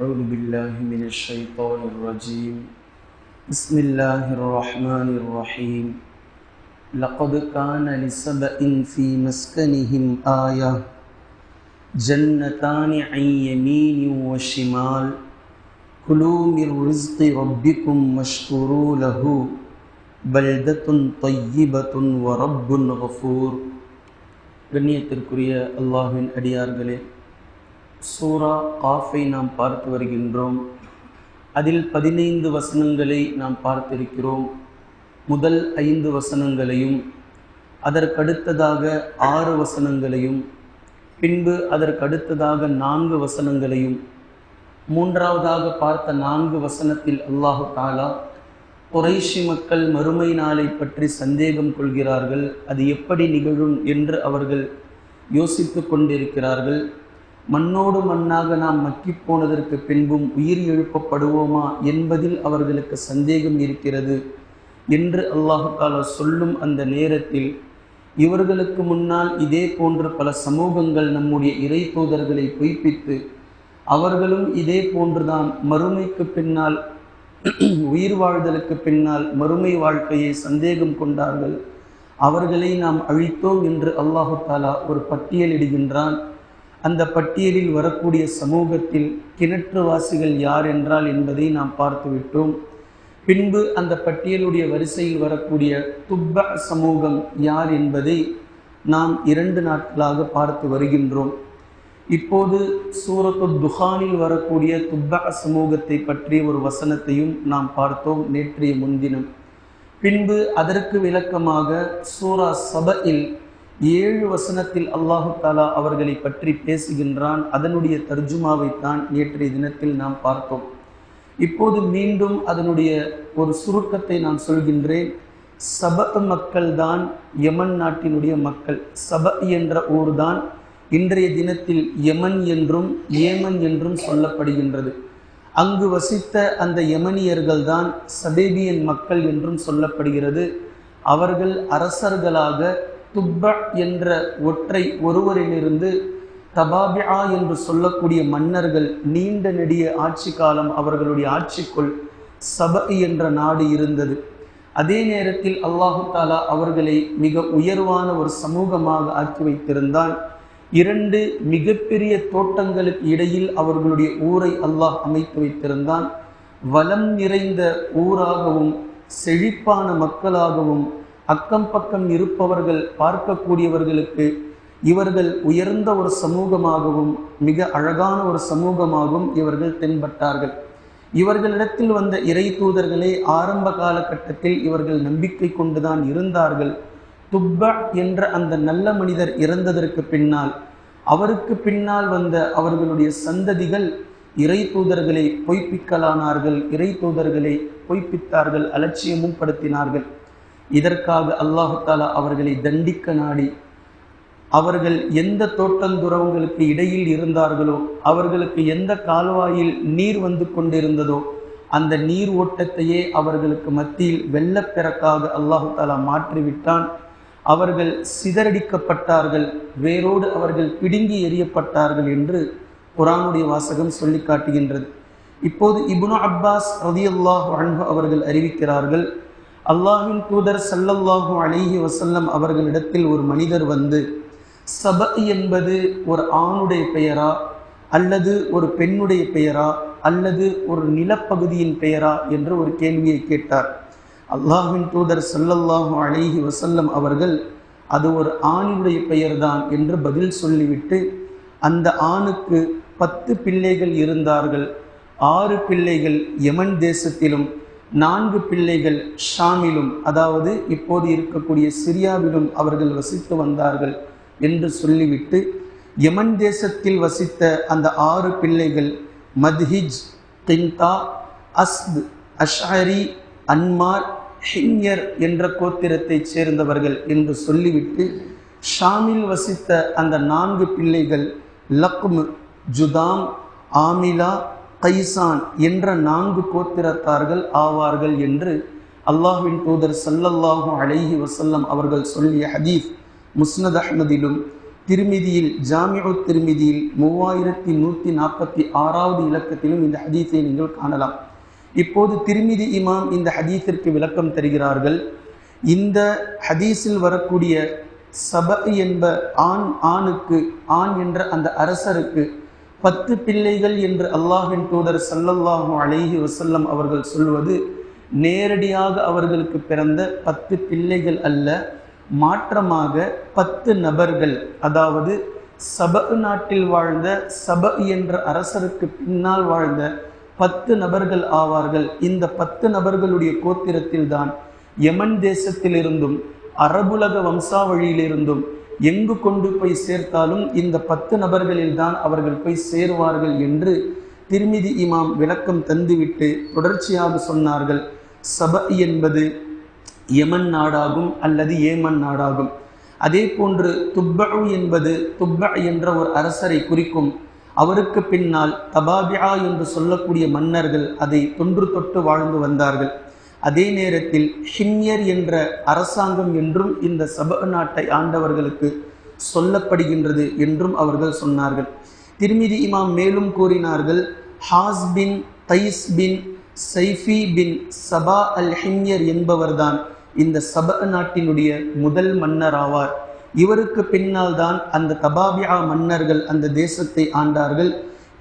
أعوذ بالله من الشيطان الرجيم بسم الله الرحمن الرحيم لقد كان لسبأ في مسكنهم آية جنتان عن يمين وشمال كلوا من رزق ربكم واشكروا له بلدة طيبة ورب غفور கண்ணியத்திற்குரிய அல்லாஹ்வின் அடியார்களே சூரா காஃபை நாம் பார்த்து வருகின்றோம். அதில் பதினைந்து வசனங்களை நாம் பார்த்திருக்கிறோம். முதல் ஐந்து வசனங்களையும் அதற்கடுத்ததாக ஆறு வசனங்களையும் பின்பு அதற்கடுத்ததாக நான்கு வசனங்களையும் மூன்றாவதாக பார்த்த நான்கு வசனத்தில் அல்லாஹு தாலா குறைஷி மக்கள் மறுமை நாளை பற்றி சந்தேகம் கொள்கிறார்கள். அது எப்படி நிகழும் என்று அவர்கள் யோசித்து கொண்டிருக்கிறார்கள். மண்ணோடு மண்ணாக நாம் மக்கி போனதற்கு பின்பும் உயிர் எழுப்பப்படுவோமா என்பதில் அவர்களுக்கு சந்தேகம் இருக்கிறது என்று அல்லாஹு தாலா சொல்லும் அந்த நேரத்தில் இவர்களுக்கு முன்னால் இதே போன்று பல சமூகங்கள் நம்முடைய இறை தூதர்களை பொய்ப்பித்து அவர்களும் இதே போன்றுதான் மறுமைக்கு பின்னால் உயிர் வாழ்தலுக்கு பின்னால் மறுமை வாழ்க்கையை சந்தேகம் கொண்டார்கள். அவர்களை நாம் அழித்தோம் என்று அல்லாஹு தாலா ஒரு பட்டியலிடுகின்றான். அந்த பட்டியலில் வரக்கூடிய சமூகத்தில் கிணற்றுவாசிகள் யார் என்றால் என்பதை நாம் பார்த்துவிட்டோம். பின்பு அந்த பட்டியலுடைய வரிசையில் வரக்கூடிய துப்ப சமூகம் யார் என்பதை நாம் இரண்டு நாட்களாக பார்த்து வருகின்றோம். இப்போது சூரத்து துஹானில் வரக்கூடிய துப்ப சமூகத்தை பற்றிய ஒரு வசனத்தையும் நாம் பார்த்தோம் நேற்றைய முன்தினம். பின்பு அதற்கு விளக்கமாக சூரா சபையில் ஏழு வசனத்தில் அல்லாஹு தாலா அவர்களை பற்றி பேசுகின்றான். அதனுடைய தர்ஜுமாவைத்தான் நேற்றைய தினத்தில் நாம் பார்த்தோம். இப்போது மீண்டும் அதனுடைய ஒரு சுருக்கத்தை நான் சொல்கின்றேன். சப மக்கள் தான் யமன் நாட்டினுடைய மக்கள். சப என்ற ஊர்தான் இன்றைய தினத்தில் யமன் என்றும் ஏமன் என்றும் சொல்லப்படுகின்றது. அங்கு வசித்த அந்த யமனியர்கள் தான் சபேபியன் மக்கள் என்றும் சொல்லப்படுகிறது. அவர்கள் அரசர்களாக துப்ப என்ற ஒற்றை ஒருவரிலிருந்து தபாபியா என்று சொல்லக்கூடிய மன்னர்கள் நீண்ட நெடிய ஆட்சி காலம் அவர்களுடைய ஆட்சிக்குள் சப என்ற நாடு இருந்தது. அதே நேரத்தில் அல்லாஹு தாலா அவர்களை மிக உயர்வான ஒரு சமூகமாக ஆக்கி வைத்திருந்தான். இரண்டு மிகப்பெரிய தோட்டங்களுக்கு இடையில் அவர்களுடைய ஊரை அல்லாஹ் அமைத்து வைத்திருந்தான். வளம் நிறைந்த ஊராகவும் செழிப்பான மக்களாகவும் அக்கம் பக்கம் இருப்பவர்கள் பார்க்கக்கூடியவர்களுக்கு இவர்கள் உயர்ந்த ஒரு சமூகமாகவும் மிக அழகான ஒரு சமூகமாகவும் இவர்கள் தென்பட்டார்கள். இவர்களிடத்தில் வந்த இறை தூதர்களே ஆரம்ப காலகட்டத்தில் இவர்கள் நம்பிக்கை கொண்டுதான் இருந்தார்கள். துப்ப என்ற அந்த நல்ல மனிதர் இறந்ததற்கு பின்னால் அவருக்கு பின்னால் வந்த அவர்களுடைய சந்ததிகள் இறை தூதர்களை பொய்ப்பிக்கலானார்கள் இறை தூதர்களை பொய்ப்பித்தார்கள் அலட்சியமும் படுத்தினார்கள். இதற்காக அல்லாஹு தாலா அவர்களை தண்டிக்க நாடி அவர்கள் எந்த தோட்டந்துறவங்களுக்கு இடையில் இருந்தார்களோ அவர்களுக்கு எந்த கால்வாயில் நீர் வந்து கொண்டிருந்ததோ அந்த நீர் ஓட்டத்தையே அவர்களுக்கு மத்தியில் வெள்ளப்பெறக்காக அல்லாஹு தாலா மாற்றிவிட்டான். அவர்கள் சிதறடிக்கப்பட்டார்கள் வேரோடு அவர்கள் பிடுங்கி எறியப்பட்டார்கள் என்று குரானுடைய வாசகம் சொல்லி காட்டுகின்றது இப்போது இபுனு அப்பாஸ் ரதியுல்லாஹ் அன்பு அவர்கள் அறிவிக்கிறார்கள் அல்லாஹின் தூதர் சல்லல்லாஹு அலிஹி வசல்லம் அவர்களிடத்தில் ஒரு மனிதர் வந்து சப என்பது ஒரு ஆணுடைய பெயரா அல்லது ஒரு பெண்ணுடைய பெயரா அல்லது ஒரு நிலப்பகுதியின் பெயரா என்று ஒரு கேள்வியை கேட்டார். அல்லாஹின் தூதர் சல்லல்லாஹு அலிஹி வசல்லம் அவர்கள் அது ஒரு ஆணுடைய பெயர்தான் என்று பதில் சொல்லிவிட்டு அந்த ஆணுக்கு பத்து பிள்ளைகள் இருந்தார்கள். ஆறு பிள்ளைகள் யமன் தேசத்திலும் நான்கு பிள்ளைகள் ஷாமிலும் அதாவது இப்போது இருக்கக்கூடிய சிரியாவிலும் அவர்கள் வசித்து வந்தார்கள் என்று சொல்லிவிட்டு யமன் தேசத்தில் வசித்த அந்த ஆறு பிள்ளைகள் மத்ஹிஜ் கிந்தா அஸ்த் அஷ்ஹரி அன்மார் ஹிங்யர் என்ற கோத்திரத்தைச் சேர்ந்தவர்கள் என்று சொல்லிவிட்டு ஷாமில் வசித்த அந்த நான்கு பிள்ளைகள் லக்ம் ஜுதாம் ஆமிலா கைசான் என்ற நான்கு கோத்திரத்தார்கள் ஆவார்கள் என்று அல்லாஹின் தூதர் சல்லல்லாஹு அலைஹி வசல்லம் அவர்கள் சொல்லிய ஹதீஃப் முஸ்னத் அஹ்மதிலும் திருமிதியில் ஜாமிஉ திருமிதியில் மூவாயிரத்தி நூற்றி நாற்பத்தி ஆறாவது இலக்கத்திலும் இந்த ஹதீஸை நீங்கள் காணலாம். இப்போது திருமிதி இமாம் இந்த ஹதீஸிற்கு விளக்கம் தருகிறார்கள். இந்த ஹதீஸில் வரக்கூடிய சப என்ப ஆண் ஆணுக்கு ஆண் என்ற அந்த அரசருக்கு பத்து பிள்ளைகள் என்று அல்லாஹின் தூதர் சல்லல்லாஹூ அலேஹி வசல்லம் அவர்கள் சொல்வது நேரடியாக அவர்களுக்கு பிறந்த பத்து பிள்ளைகள் அல்ல மாற்றமாக பத்து நபர்கள் அதாவது சப நாட்டில் வாழ்ந்த சப என்ற அரசருக்கு பின்னால் வாழ்ந்த பத்து நபர்கள் ஆவார்கள். இந்த பத்து நபர்களுடைய கோத்திரத்தில் தான் யமன் தேசத்திலிருந்தும் அரபுலக வம்சாவழியிலிருந்தும் எங்கு கொண்டு போய் சேர்த்தாலும் இந்த பத்து நபர்களில் தான் அவர்கள் போய் சேருவார்கள் என்று திருமிதி இமாம் விளக்கம் தந்துவிட்டு தொடர்ச்சியாக சொன்னார்கள். சப என்பது யமன் நாடாகும் அல்லது ஏமன் நாடாகும். அதே போன்று துப்பழு என்பது துப்ப என்ற ஒரு அரசரை குறிக்கும். அவருக்கு பின்னால் தபாபியா என்று சொல்லக்கூடிய மன்னர்கள் அதை தொன்று தொட்டு வாழ்ந்து வந்தார்கள். அதே நேரத்தில் ஹிம்யர் என்ற அரசாங்கம் என்றும் இந்த சப நாட்டை ஆண்டவர்களுக்கு சொல்லப்படுகின்றது என்றும் அவர்கள் சொன்னார்கள். திருமிதி இமாம் மேலும் கூறினார்கள் Has bin Thais bin Saifi bin Saba al Himyar என்பவர்தான் இந்த சப நாட்டினுடைய முதல் மன்னர் ஆவார். இவருக்கு பின்னால் தான் அந்த தபாபியா மன்னர்கள் அந்த தேசத்தை ஆண்டார்கள்.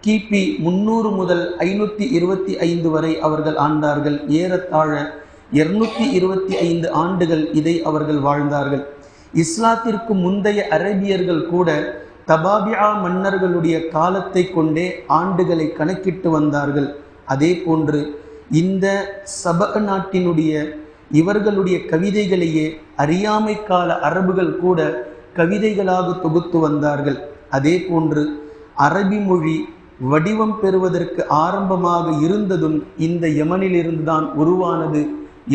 கிபி முன்னூறு முதல் ஐநூற்றி இருபத்தி ஐந்து வரை அவர்கள் ஆண்டார்கள். ஏறத்தாழ இருநூற்றி இருபத்தி ஐந்து ஆண்டுகள் இதை அவர்கள் வாழ்ந்தார்கள். இஸ்லாத்திற்கு முந்தைய அரேபியர்கள் கூட தபாபியா மன்னர்களுடைய காலத்தை கொண்டே ஆண்டுகளை கணக்கிட்டு வந்தார்கள். அதே போன்று இந்த சபக நாட்டினுடைய இவர்களுடைய கவிதைகளையே அறியாமை கால அரபுகள் கூட கவிதைகளாக தொகுத்து வந்தார்கள். அதே போன்று அரபி மொழி வடிவம் பெறுவதற்கு ஆரம்பமாக இருந்ததும் இந்த யமனிலிருந்து தான் உருவானது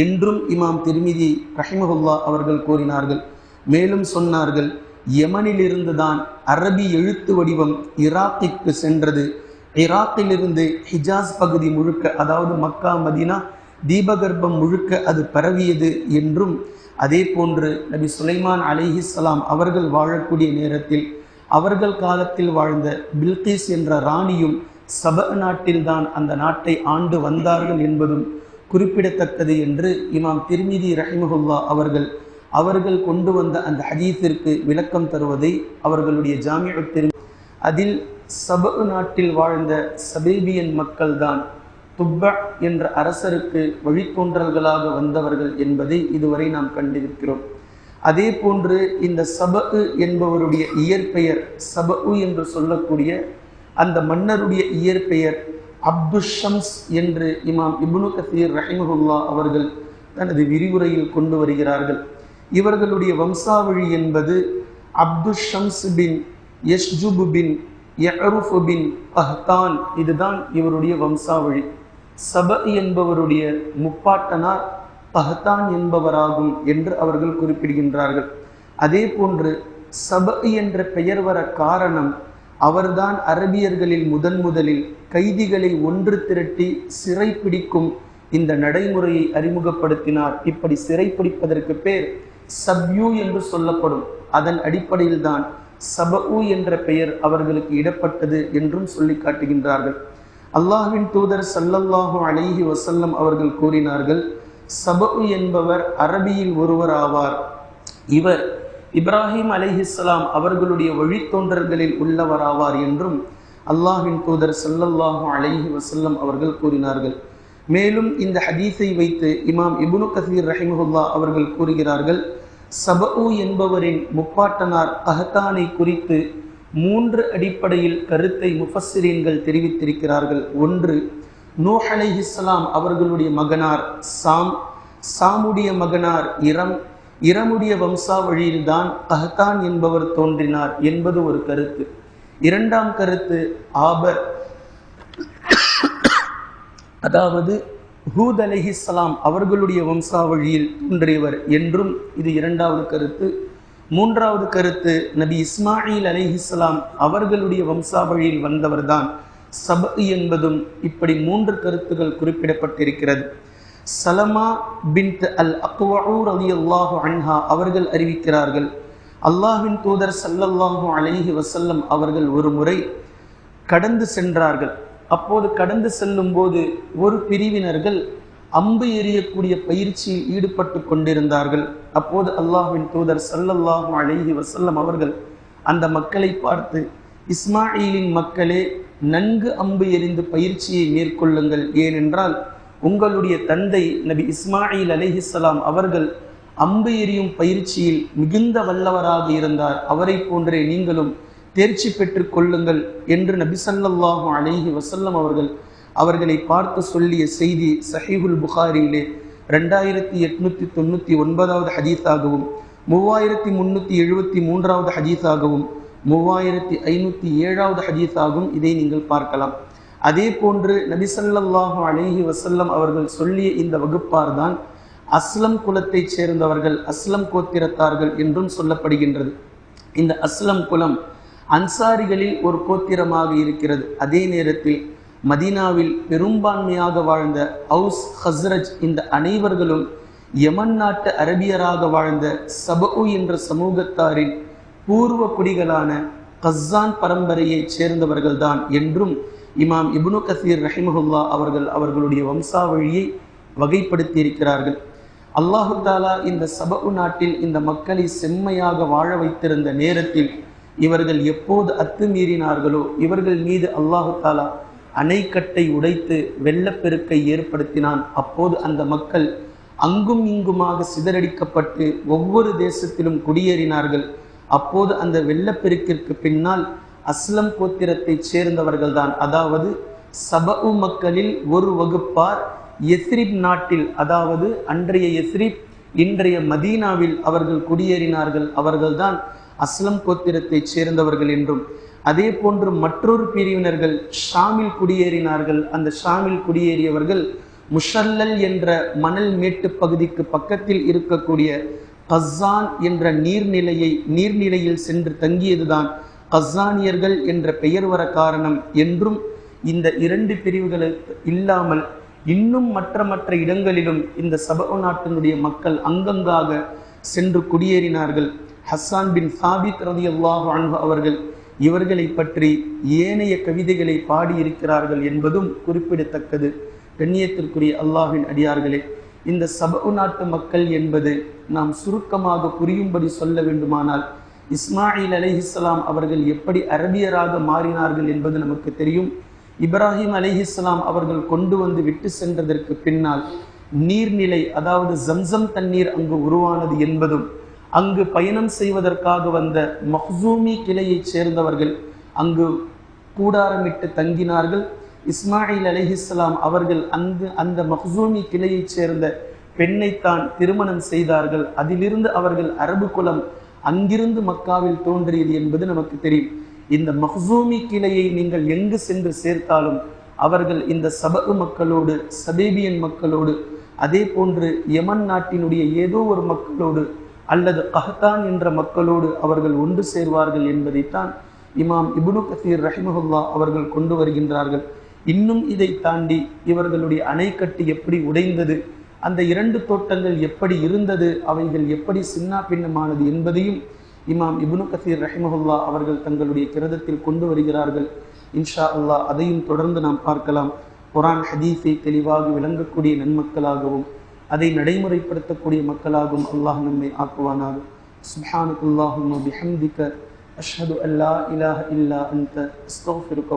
என்றும் இமாம் திருமிதி ரஹிமஹுல்லா அவர்கள் கூறினார்கள். மேலும் சொன்னார்கள் யமனிலிருந்து தான் அரபி எழுத்து வடிவம் ஈராக்கிற்கு சென்றது. ஈராக்கிலிருந்து ஹிஜாஸ் பகுதி முழுக்க அதாவது மக்கா மதினா தீபகர்ப்பம் முழுக்க அது பரவியது என்றும் அதே போன்று நபி சுலைமான் அலிஹிஸ்லாம் அவர்கள் வாழக்கூடிய நேரத்தில் அவர்கள் காலத்தில் வாழ்ந்த பில்கிஸ் என்ற ராணியும் சப நாட்டில்தான் அந்த நாட்டை ஆண்டு வந்தார்கள் என்பதும் குறிப்பிடத்தக்கது என்று இமாம் திருமிதி ரஹிமஹுல்லா அவர்கள் அவர்கள் கொண்டு வந்த அந்த ஹதீஸிற்கு விளக்கம் தருவதை அவர்களுடைய ஜாமிய திரு அதில் சப நாட்டில் வாழ்ந்த சபேபியன் மக்கள்தான் துப்ப என்ற அரசருக்கு வழித்தோன்றல்களாக வந்தவர்கள் என்பதை இதுவரை நாம் கண்டிருக்கிறோம். அதே போன்று இந்த சபகு என்பவருடைய இயற்பெயர் சபகு என்று சொல்லக்கூடிய அந்த மன்னருடைய இயற்பெயர் அப்துஷம்ஸ் என்று இமாம் இப்னு கசீர் ரஹிமஹுல்லா அவர்கள் தனது விரிவுரையில் கொண்டு வருகிறார்கள். இவர்களுடைய வம்சாவழி என்பது அப்துஷம்ஸ் பின் யஷ்ஜுபு பின் யருஃபு பின் அஹ்தான் இதுதான் இவருடைய வம்சாவழி. சப என்பவருடைய முப்பாட்டனார் பஹத்தான் என்பவராகும் என்று அவர்கள் குறிப்பிடுகின்றார்கள். அதே போன்று சப என்ற பெயர் வர காரணம் அவர்தான் அரபியர்களில் முதன் முதலில் கைதிகளை ஒன்று திரட்டி சிறை பிடிக்கும் இந்த நடைமுறையை அறிமுகப்படுத்தினார். இப்படி சிறை பிடிப்பதற்கு பேர் சப்யூ என்று சொல்லப்படும். அதன் அடிப்படையில் தான் சபு என்ற பெயர் அவர்களுக்கு இடப்பட்டது என்றும் சொல்லி காட்டுகின்றார்கள். அல்லாஹ்வின் தூதர் சல்லல்லாஹு அலைஹி வசல்லம் அவர்கள் கூறினார்கள் சபு என்பவர் அரபியில் ஒருவர் ஆவார். இவர் இப்ராஹிம் அலிஹிஸ்லாம் அவர்களுடைய வழித்தோன்றர்களில் உள்ளவராவார் என்றும் அல்லாஹின் தூதர் சல்லல்லாஹு அலைஹி வசல்லம் அவர்கள் கூறினார்கள். மேலும் இந்த ஹதீஸை வைத்து இமாம் இபுனு கசீர் ரஹிமஹுல்லா அவர்கள் கூறுகிறார்கள் சபு என்பவரின் முப்பாட்டனார் அஹத்தானை குறித்து மூன்று அடிப்படையில் கருத்தை முஃபஸ்ஸிரீன்கள் தெரிவித்திருக்கிறார்கள். ஒன்று நூஹ் இஸ்லாம் அவர்களுடைய மகனார் சாம். சாமுடைய மகனார் இரம். இரமுடைய வம்சாவழியில்தான் அஹ்தான் என்பவர் தோன்றினார் என்பது ஒரு கருத்து. இரண்டாம் கருத்து ஆபர். அதாவது ஹூத் அலைஹிஸ்ஸலாம் அவர்களுடைய வம்சாவழியில் தோன்றியவர் என்றும் இது இரண்டாவது கருத்து. மூன்றாவது கருத்து நபி இஸ்மாயில் அலிஹிஸ்லாம் அவர்களுடைய வம்சாவழியில் வந்தவர்தான். சப என்பதும் இப்படி மூன்று கருத்துகள் குறிப்பிடப்பட்டிருக்கிறது. சலமா பின் அல் அக்வூர் அலி அல்லாஹு அன்ஹா அவர்கள் அறிவிக்கிறார்கள் அல்லாஹ்வின் தூதர் சல்லல்லாஹு அலஹி வசல்லம் அவர்கள் ஒரு முறை கடந்து சென்றார்கள். அப்போது கடந்து செல்லும் போது ஒரு பிரிவினர்கள் அம்பு எறியக்கூடிய பயிற்சியில் ஈடுபட்டு கொண்டிருந்தார்கள். அப்போது அல்லாஹ்வின் தூதர் சல்லல்லாஹு அலஹி வசல்லம் அவர்கள் அந்த மக்களை பார்த்து இஸ்மாயிலின் மக்களே நன்கு அம்பு எறிந்து பயிற்சியை மேற்கொள்ளுங்கள். ஏனென்றால் உங்களுடைய தந்தை நபி இஸ்மாயில் அலிஹிஸ்லாம் அவர்கள் அம்பு எறியும் பயிற்சியில் மிகுந்த வல்லவராக இருந்தார். அவரை போன்றே நீங்களும் தேர்ச்சி பெற்றுக் கொள்ளுங்கள் என்று நபி சல்லாஹூ அலைஹி வசல்லம் அவர்கள் அவர்களை பார்த்து சொல்லிய செய்தி சஹீஹுல் புகாரியிலே ரெண்டாயிரத்தி எட்நூத்தி தொண்ணூத்தி ஒன்பதாவது ஹதீஸாகவும் மூவாயிரத்தி முன்னூத்தி எழுபத்தி மூன்றாவது ஹதீஸாகவும் மூவாயிரத்தி ஐநூற்றி ஏழாவது ஹதீஸாகவும் இதை நீங்கள் பார்க்கலாம். அதே போன்று நபிசல்லாஹு அலேஹி வசல்லம் அவர்கள் சொல்லிய இந்த வகுப்பார்தான் அஸ்லம் குலத்தைச் சேர்ந்தவர்கள் அஸ்லம் கோத்திரத்தார்கள் என்றும் சொல்லப்படுகின்றது. இந்த அஸ்லம் குலம் அன்சாரிகளில் ஒரு கோத்திரமாக இருக்கிறது. அதே நேரத்தில் மதீனாவில் பெரும்பான்மையாக வாழ்ந்த ஹவுஸ் ஹஸ்ரஜ் இந்த அனைவர்களும் யமன் நாட்டு அரபியராக வாழ்ந்த சபு என்ற சமூகத்தாரின் பூர்வ குடிகளான கஸ்ஸான் பரம்பரையைச் சேர்ந்தவர்கள்தான் என்றும் இமாம் இப்னு கசீர் ரஹிமஹுல்லா அவர்கள் அவர்களுடைய வம்சாவழியை வகைப்படுத்தி இருக்கிறார்கள் அல்லாஹு தாலா இந்த சபகு நாட்டில் இந்த மக்களை செம்மையாக வாழ வைத்திருந்த நேரத்தில் இவர்கள் எப்போது அத்துமீறினார்களோ இவர்கள் மீது அல்லாஹு தாலா அணைக்கட்டை உடைத்து வெள்ளப்பெருக்கை ஏற்படுத்தினான். அப்போது அந்த மக்கள் அங்கும் இங்குமாக சிதறடிக்கப்பட்டு ஒவ்வொரு தேசத்திலும் குடியேறினார்கள். அப்போது அந்த வெள்ளப்பெருக்கிற்கு பின்னால் அஸ்லம் கோத்திரத்தைச் சேர்ந்தவர்கள்தான். அதாவது சபு மக்களில் ஒரு வகுப்பார் எஸ்ரிப் நாட்டில். அதாவது அன்றைய எஸ்ரிப் இன்றைய மதீனாவில் அவர்கள் குடியேறினார்கள். அவர்கள்தான் அஸ்லம் கோத்திரத்தைச் சேர்ந்தவர்கள் என்றும். அதே போன்று மற்றொரு பிரிவினர்கள் ஷாமில் குடியேறினார்கள். அந்த ஷாமில் குடியேறியவர்கள் முஷல்லல் என்ற மணல் மேட்டு பகுதிக்கு பக்கத்தில் இருக்கக்கூடிய கஸ்ஸான் என்ற நீர்நிலையை நீர்நிலையில் சென்று தங்கியதுதான் கஸ்ஸானியர்கள் என்ற பெயர் வர காரணம் என்றும் இந்த இரண்டு பிரிவுகளுக்கு இல்லாமல் இன்னும் மற்ற மற்ற இடங்களிலும் இந்த சபவ நாட்டினுடைய மக்கள் அங்கங்காக சென்று குடியேறினார்கள். ஹஸ்ஸான் பின் சாபித் ரதி அல்லாஹு அவர்கள் இவர்களை பற்றி ஏனைய கவிதைகளை பாடியிருக்கிறார்கள் என்பதும் குறிப்பிடத்தக்கது. கண்ணியத்திற்குரிய அல்லாஹின் அடியார்களே இந்த சபு நாட்டு மக்கள் என்பது நாம் சுருக்கமாக புரியும்படி சொல்ல வேண்டுமானால் இஸ்மாயில் அலிஹிஸ்லாம் அவர்கள் எப்படி அரபியராக மாறினார்கள் என்பது நமக்கு தெரியும். இப்ராஹிம் அலிஹிஸ்லாம் அவர்கள் கொண்டு வந்து விட்டு சென்றதற்கு பின்னால் நீர்நிலை அதாவது ஜம்சம் தண்ணீர் அங்கு உருவானது என்பதும் அங்கு பயணம் செய்வதற்காக வந்த மஹ்சூமி கிளையைச் சேர்ந்தவர்கள் அங்கு கூடாரமிட்டு தங்கினார்கள். இஸ்மாயில் அலிஹிஸ்லாம் அவர்கள் அந்த அந்த மஹ்சூமி கிளையைச் சேர்ந்த பெண்ணைத்தான் திருமணம் செய்தார்கள். அதிலிருந்து அவர்கள் அரபு குலம் அங்கிருந்து மக்காவில் தோன்றியது என்பது நமக்கு தெரியும். இந்த மஹ்சூமி கிளையை நீங்கள் எங்கு சென்று சேர்த்தாலும் அவர்கள் இந்த சபகு மக்களோடு சபேபியன் மக்களோடு அதே போன்று யமன் நாட்டினுடைய ஏதோ ஒரு மக்களோடு அல்லது கஹத்தான் என்ற மக்களோடு அவர்கள் ஒன்று சேர்வார்கள் என்பதைத்தான் இமாம் இபுனு கசீர் ரஹிமஹுல்லா அவர்கள் கொண்டு வருகின்றார்கள். இன்னும் இதை தாண்டி இவர்களுடைய அணைக்கட்டு எப்படி உடைந்தது? அந்த இரண்டு தோட்டங்கள் எப்படி இருந்தது? அவைகள் எப்படி சின்னா பின்னமானது என்பதையும் இமாம் இபுனு கசீர் ரஹிமஹுல்லா அவர்கள் தங்களுடைய கிரதத்தில் கொண்டு வருகிறார்கள். இன்ஷா அல்லாஹ் அதையும் தொடர்ந்து நாம் பார்க்கலாம். குரான் ஹதீஸை தெளிவாக விளங்கக்கூடிய நன்மக்களாகவும் அதை நடைமுறைப்படுத்தக்கூடிய மக்களாகவும் அல்லாஹ் நம்மை ஆக்குவானாக. சுப்ஹானுக்குல்லாஹும்ம அஷ்ஹது அல்லா இலாஹ இல்லா அந்த அஸ்தக்ஃபிருக